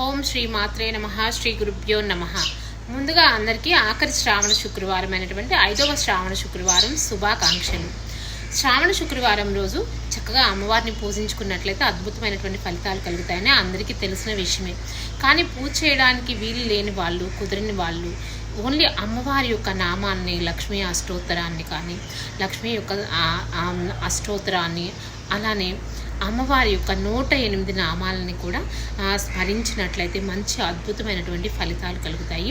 ఓం శ్రీ మాత్రే నమ శ్రీ గురుభ్యో నమ. ముందుగా అందరికీ ఆఖరి శ్రావణ శుక్రవారం అయినటువంటి ఐదవ శ్రావణ శుక్రవారం శుభాకాంక్షలు. శ్రావణ శుక్రవారం రోజు చక్కగా అమ్మవారిని పూజించుకున్నట్లయితే అద్భుతమైనటువంటి ఫలితాలు కలుగుతాయని అందరికీ తెలిసిన విషయమే. కానీ పూజ చేయడానికి వీలు లేని వాళ్ళు కుదరని వాళ్ళు ఓన్లీ అమ్మవారి యొక్క నామాన్ని లక్ష్మీ అష్టోత్తరాన్ని కానీ లక్ష్మీ యొక్క అష్టోత్తరాన్ని అలానే అమ్మవారి యొక్క నూట ఎనిమిది నామాలని కూడా స్మరించినట్లయితే మంచి అద్భుతమైనటువంటి ఫలితాలు కలుగుతాయి.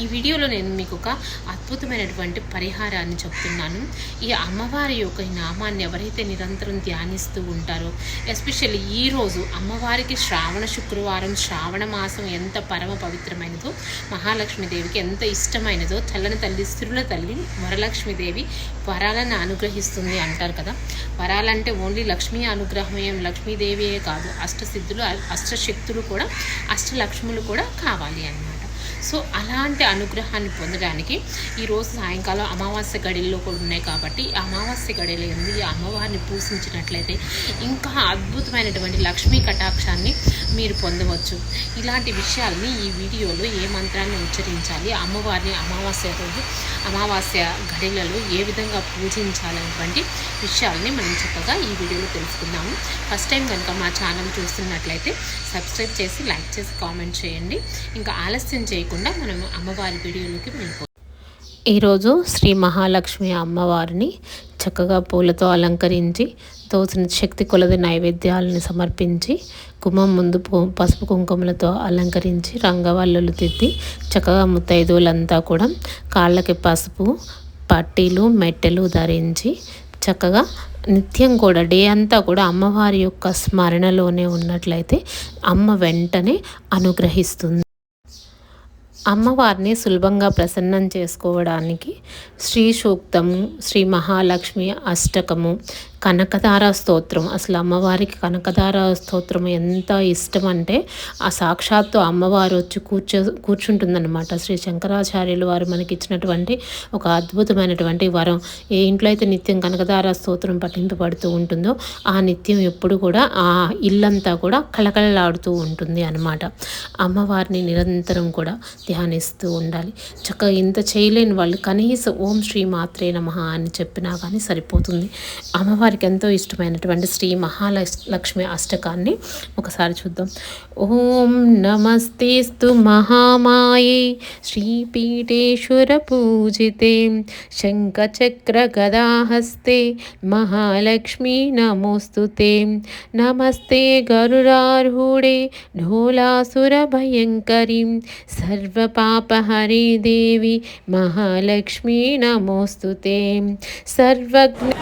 ఈ వీడియోలో నేను మీకు ఒక అద్భుతమైనటువంటి పరిహారాన్ని చెప్తున్నాను. ఈ అమ్మవారి యొక్క నామాన్ని ఎవరైతే నిరంతరం ధ్యానిస్తూ ఉంటారో ఎస్పెషల్లీ ఈరోజు అమ్మవారికి శ్రావణ శుక్రవారం శ్రావణ మాసం ఎంత పరమ పవిత్రమైనదో మహాలక్ష్మీదేవికి ఎంత ఇష్టమైనదో చల్లని తల్లి స్థిరుల తల్లి వరలక్ష్మీదేవి వరాలను అనుగ్రహిస్తుంది అంటారు కదా. వరాలంటే ఓన్లీ లక్ష్మీ అనుగ్రహమే లక్ష్మీదేవియే కాదు అష్టసిద్ధులు అష్టశక్తులు కూడా అష్టలక్ష్ములు కూడా కావాలి అన్నమాట. సో అలాంటి అనుగ్రహాన్ని పొందడానికి ఈరోజు సాయంకాలం అమావాస్య గడిల్లో కూడా ఉన్నాయి కాబట్టి అమావాస్య గడిలో ఎందు ఈ అమ్మవారిని పూజించినట్లయితే ఇంకా అద్భుతమైనటువంటి లక్ష్మీ కటాక్షాన్ని మీరు పొందవచ్చు. ఇలాంటి విషయాల్ని ఈ వీడియోలో ఏ మంత్రాన్ని ఉచ్చరించాలి అమ్మవారిని అమావాస్య రోజు అమావాస్య గడిలలో ఏ విధంగా పూజించాలనేటువంటి విషయాల్ని మనం చక్కగా ఈ వీడియోలో తెలుసుకుందాము. ఫస్ట్ టైం కనుక మా ఛానల్ చూస్తున్నట్లయితే సబ్స్క్రైబ్ చేసి లైక్ చేసి కామెంట్ చేయండి. ఇంకా ఆలస్యం చేయకుండా మనం అమ్మవారి వీడియోలోకి వెళ్ళిపోతాం ఈరోజు శ్రీ మహాలక్ష్మి అమ్మవారిని చక్కగా పూలతో అలంకరించి తోచిన శక్తి కొలది నైవేద్యాలను సమర్పించి గుమ్మం ముందు పసుపు కుంకుమలతో అలంకరించి రంగవల్లులు తిద్ది చక్కగా ముత్తైదువులంతా కూడా కాళ్ళకి పసుపు పట్టీలు మెట్టెలు ధరించి చక్కగా నిత్యం కూడా డే అంతా కూడా అమ్మవారి యొక్క స్మరణలోనే ఉన్నట్లయితే అమ్మ వెంటనే అనుగ్రహిస్తుంది. అమ్మవారిని సులభంగా ప్రసన్నం చేసుకోవడానికి శ్రీ సూక్తము శ్రీ మహాలక్ష్మి అష్టకము కనకధార స్తోత్రం. అసలు అమ్మవారికి కనకధార స్తోత్రం ఎంత ఇష్టం అంటే ఆ సాక్షాత్తు అమ్మవారు వచ్చి కూర్చో కూర్చుంటుందన్నమాట. శ్రీ శంకరాచార్యులు వారు మనకి ఇచ్చినటువంటి ఒక అద్భుతమైనటువంటి వరం. ఏ ఇంట్లో అయితే నిత్యం కనకధార స్తోత్రం పఠింపబడుతూ ఉంటుందో ఆ నిత్యం ఎప్పుడు కూడా ఆ ఇల్లంతా కూడా కళకళలాడుతూ ఉంటుంది అన్నమాట. అమ్మవారిని నిరంతరం కూడా ధ్యానిస్తూ ఉండాలి. చక్కగా ఇంత చేయలేని వాళ్ళు కనీసం ఓం శ్రీ మాత్రే నమ అని చెప్పినా కానీ సరిపోతుంది. అమ్మవారి అమ్మవారికి ఎంతో ఇష్టమైనటువంటి శ్రీ మహాలక్ష్మి అష్టకాన్ని ఒకసారి చూద్దాం ఓం నమస్తేస్తు మహామాయే శ్రీపీఠేశ్వర పూజితే శంఖచక్ర గదాహస్తే మహాలక్ష్మీ నమోస్తుతే నమస్తే గరుడార్హూడే ढोलासुरभयङ्करीं सर्वपापहरे देवी महालक्ष्मी नमोऽस्तु ते सर्वज्ञ